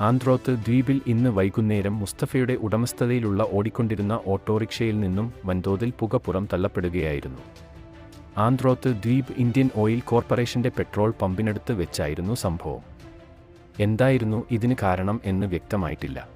ആന്ത്രോത്ത് ദ്വീപിൽ ഇന്ന് വൈകുന്നേരം മുസ്തഫയുടെ ഉടമസ്ഥതയിലുള്ള ഓടിക്കൊണ്ടിരുന്ന ഓട്ടോറിക്ഷയിൽ നിന്നും വൻതോതിൽ പുക പുറം തള്ളപ്പെടുകയായിരുന്നു. ആന്ത്രോത്ത് ദ്വീപ് ഇന്ത്യൻ ഓയിൽ കോർപ്പറേഷന്റെ പെട്രോൾ പമ്പിനടുത്ത് വെച്ചായിരുന്നു സംഭവം. എന്തായിരുന്നു ഇതിന് കാരണം എന്ന് വ്യക്തമായിട്ടില്ല.